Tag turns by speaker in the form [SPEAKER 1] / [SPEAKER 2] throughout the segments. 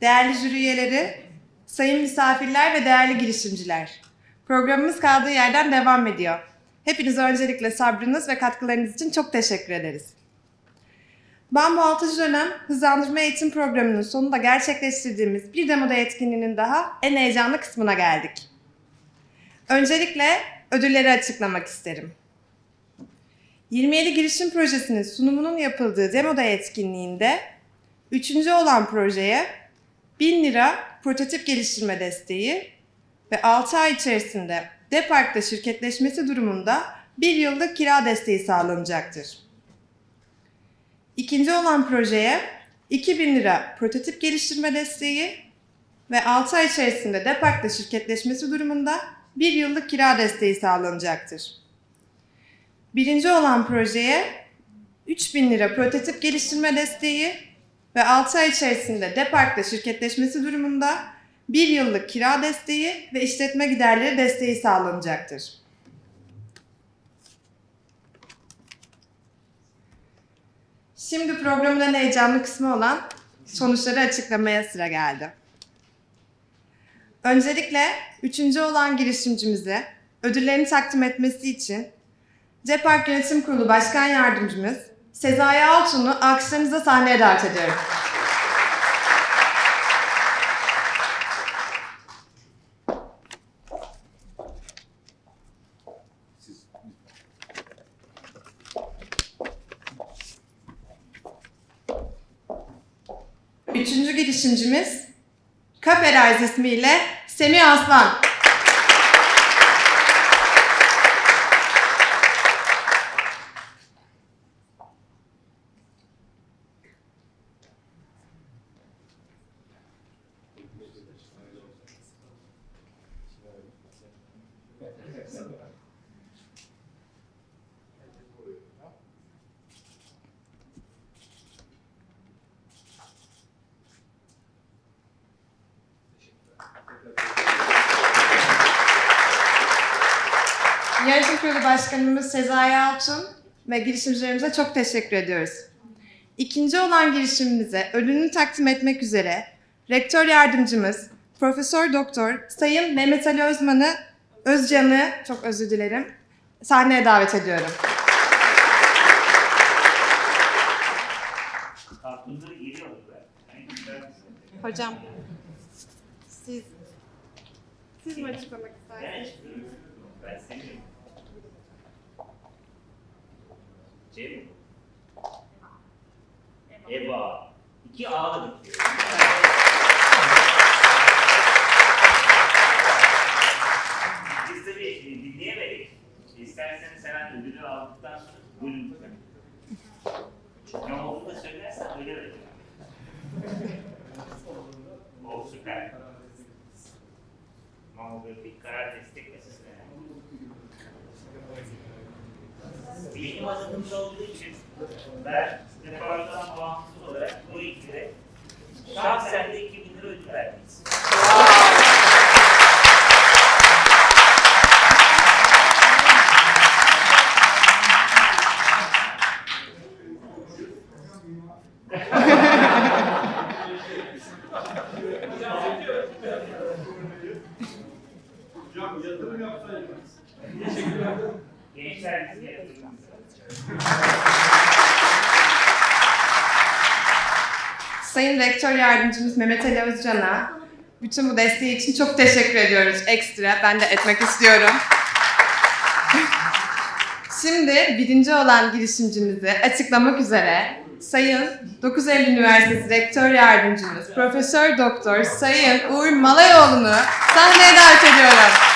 [SPEAKER 1] değerli jüri üyeleri, sayın misafirler ve değerli girişimciler. Programımız kaldığı yerden devam ediyor. Hepinize öncelikle sabrınız ve katkılarınız için çok teşekkür ederiz. Bambu 6. dönem hızlandırma eğitim programının sonunda gerçekleştirdiğimiz bir demoda etkinliğinin daha en heyecanlı kısmına geldik. Öncelikle ödülleri açıklamak isterim. 27 girişim projesinin sunumunun yapıldığı demoda etkinliğinde üçüncü olan projeye 1000 lira prototip geliştirme desteği ve 6 ay içerisinde Depark'ta şirketleşmesi durumunda bir yıllık kira desteği sağlanacaktır. İkinci olan projeye 2000 lira prototip geliştirme desteği ve 6 ay içerisinde Depark'ta şirketleşmesi durumunda bir yıllık kira desteği sağlanacaktır. Birinci olan projeye 3000 lira prototip geliştirme desteği ve 6 ay içerisinde Depark'ta şirketleşmesi durumunda bir yıllık kira desteği ve işletme giderleri desteği sağlanacaktır. Şimdi programın en heyecanlı kısmı olan sonuçları açıklamaya sıra geldi. Öncelikle üçüncü olan girişimcimize ödüllerini takdim etmesi için Depark Yönetim Kurulu Başkan Yardımcımız Sezai Altun'u alkışlarınızla sahneye davet ediyorum. Üçüncü girişimcimiz Kaperais ismiyle Semih Aslan. Yönetim Kurulu Başkanımız Sezai Altun ve girişimcilerimize çok teşekkür ediyoruz. İkinci olan girişimimize ödülünü takdim etmek üzere Rektör Yardımcımız Profesör Doktor Sayın Mehmet Ali Özman'ı Özcan'ı çok özür dilerim sahneye davet ediyorum. Hocam siz siz mi açıklamak istersiniz?
[SPEAKER 2] Ben seviyorum. Cem. Eba. İki A'la bitiyor. Biz de bir şey dinleyemedik. İstersen sen ödülü aldıktan sonra bölüm. Ne olduğunu da söylersen öyle vereceğim. O süper. Mamografik karar destek mesajı. Benim adımız olduğu için ben departman bağımsız olarak bu ekibe şahsen de 2000 lira ödül vermeyiz.
[SPEAKER 3] Hocam
[SPEAKER 1] Sayın Rektör Yardımcımız Mehmet Ali Özcan'a bütün bu desteği için çok teşekkür ediyoruz ekstra. Ben de etmek istiyorum. Şimdi birinci olan girişimcimizi açıklamak üzere Sayın 9 Eylül Üniversitesi Rektör Yardımcımız Profesör Doktor Sayın Uğur Malayoğlu'nu sahneye davet ediyorum.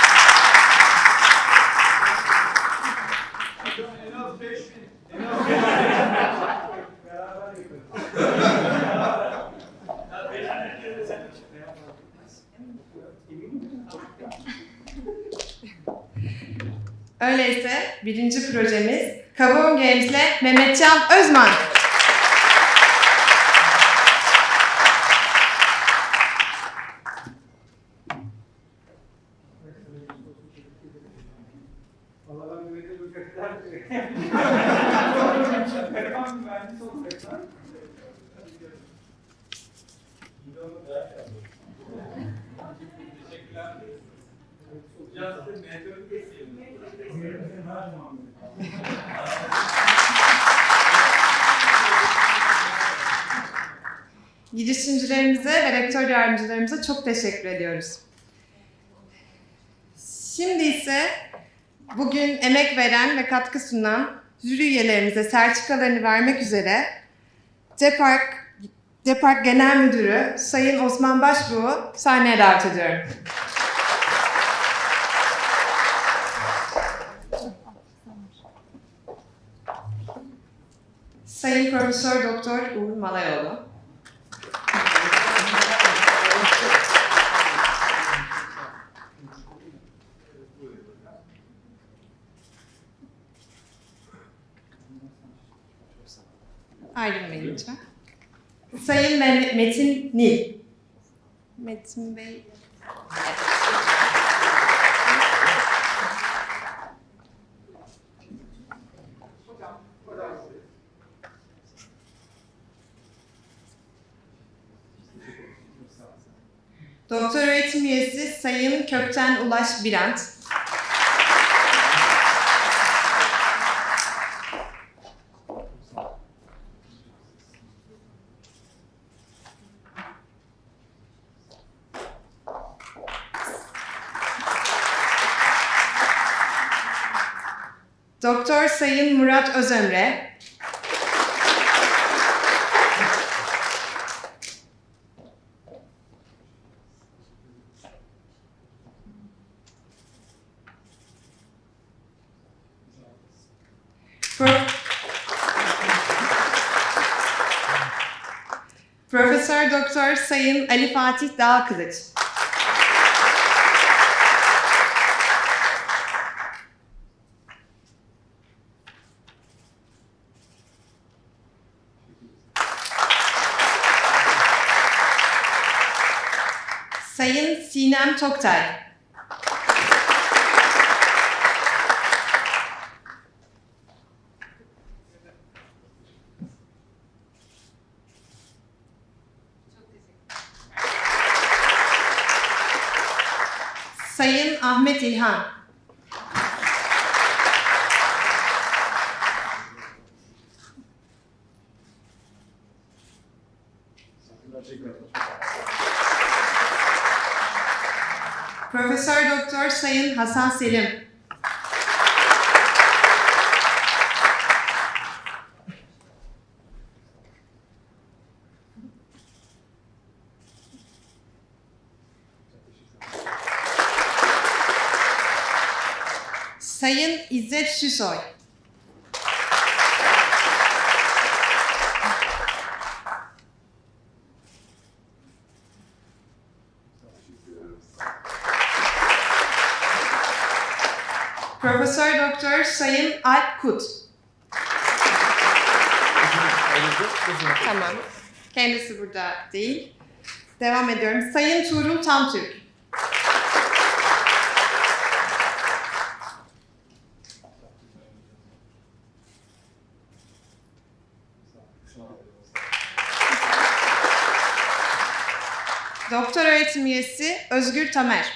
[SPEAKER 1] Öyleyse birinci projemiz Kavun Games'le Mehmetcan Özman. Girişimcilerimize ve rektör yardımcılarımıza çok teşekkür ediyoruz. Şimdi ise bugün emek veren ve katkı sunan jüri üyelerimize sertifikalarını vermek üzere CEPARK, CEPARK Genel Müdürü Sayın Osman Başbuğ'u sahneye davet ediyorum. Sayın Profesör Doktor Uğur Malayoğlu. Ayrılmayın lütfen. Sayın Mehmet Metin Nil. Metin Bey. Doktor öğretim üyesi Sayın Kökten Ulaş Birent. Doktor Sayın Murat Özömre. Profesör Doktor Sayın Ali Fatih Dağkılıç. Sayın Sinem Toktay. Sayın Ahmet İlhan. Profesör Doktor Sayın Hasan Selim. Sayın İzzet Süsoy. Profesör Doktor Sayın Alp Kut. Tamam. Kendisi burada değil. Devam ediyorum. Sayın Tuğrul Tamtürk. Doktor öğretim üyesi Özgür Tamer.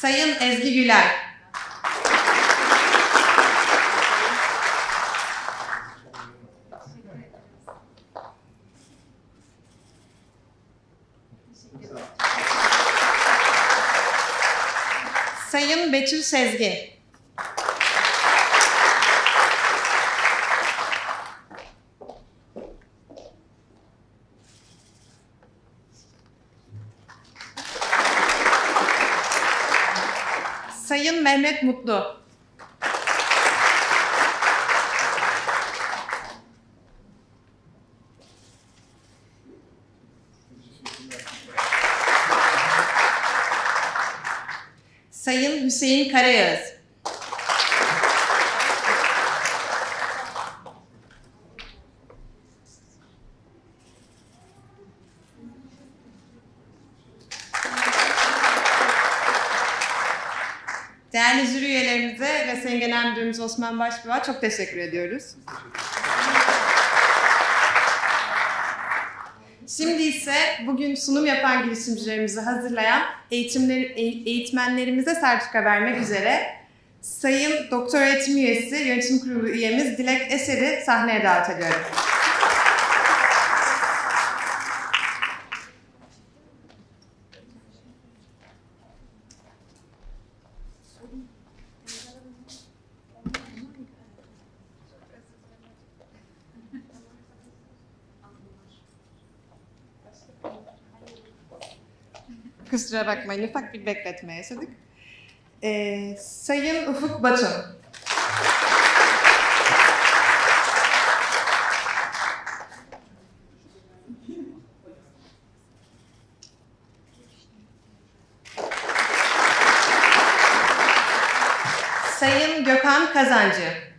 [SPEAKER 1] Sayın Ezgi Güler. Sayın Betül Sezgin. Sayın Mehmet Mutlu. Sayın Hüseyin Karayağız. Değerli jüri üyelerimize ve Sayın Genel Müdürümüz Osman Başbuğ'a çok teşekkür ediyoruz. Teşekkür ise bugün sunum yapan girişimcilerimizi hazırlayan eğitimleri, eğ- eğitmenlerimize sertifika vermek üzere Sayın Doktor Öğretim Üyesi Yönetim Kurulu üyemiz Dilek Eser'i sahneye davet ediyorum. Kusura bakmayın ufak bir bekletme yaşadık. Ee, Sayın Ufuk Batu. Sayın Gökhan Kazancı.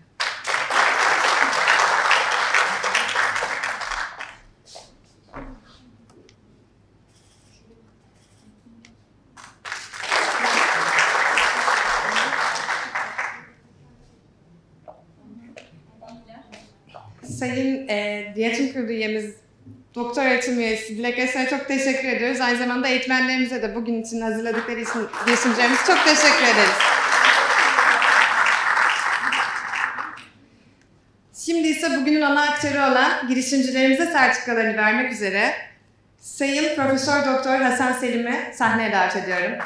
[SPEAKER 1] Sayın e, Yönetim Kurulu üyemiz Doktor Öğretim Dilek Eser'e çok teşekkür ediyoruz. Aynı zamanda eğitmenlerimize de bugün için hazırladıkları için girişimcilerimize çok teşekkür ederiz. Şimdi ise bugünün ana aktörü olan girişimcilerimize sertifikalarını vermek üzere Sayın Profesör Doktor Hasan Selim'i sahneye davet ediyorum.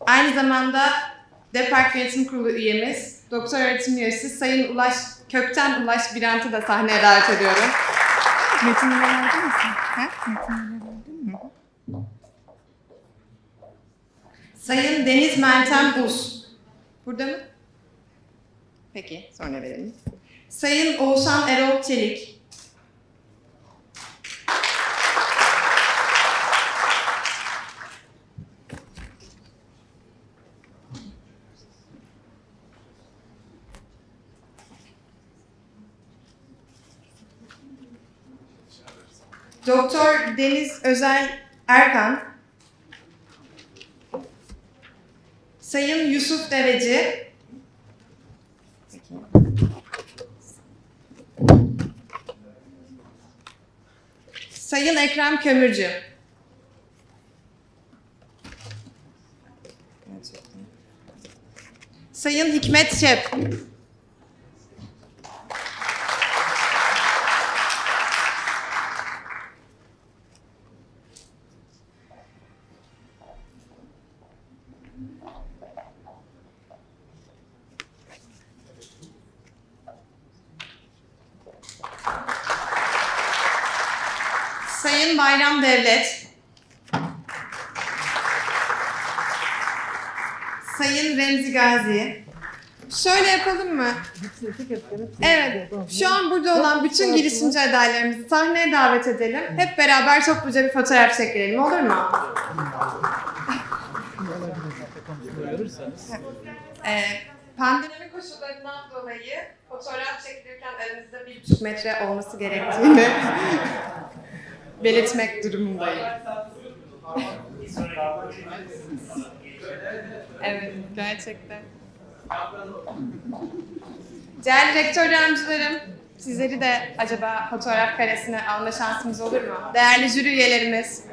[SPEAKER 1] Aynı zamanda Depark Yönetim Kurulu üyemiz, doktor öğretim üyesi Sayın Ulaş Kökten Ulaş Birant'ı da sahneye davet ediyorum.
[SPEAKER 4] Metinleri verdin mi sen? Ha? Metinleri verdin mi?
[SPEAKER 1] Sayın Deniz Meltem Uz. Burada mı? Peki, sonra verelim. Sayın Oğuzhan Erol Çelik. Doktor Deniz Özel Erkan. Sayın Yusuf Deveci. Sayın Ekrem Kömürcü. Sayın Hikmet Şep. Sayın Bayram Devlet. Sayın Remzi Gazi. Şöyle yapalım mı? Evet. Şu an burada olan bütün girişimci adaylarımızı sahneye davet edelim. Hep beraber topluca bir fotoğraf çekelim olur mu? Ee, pandemi koşullarından dolayı fotoğraf çekilirken aranızda bir buçuk metre olması gerektiğini belirtmek durumundayım. Evet, gerçekten. Değerli rektör yardımcılarım, sizleri de acaba fotoğraf karesine alma şansımız olur mu? Değerli jüri üyelerimiz.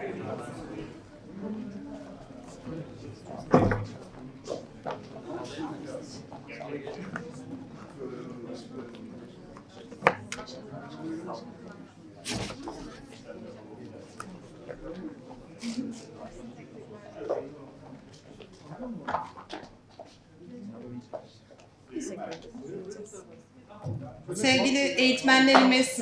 [SPEAKER 1] Sevgili eğitmenlerimiz,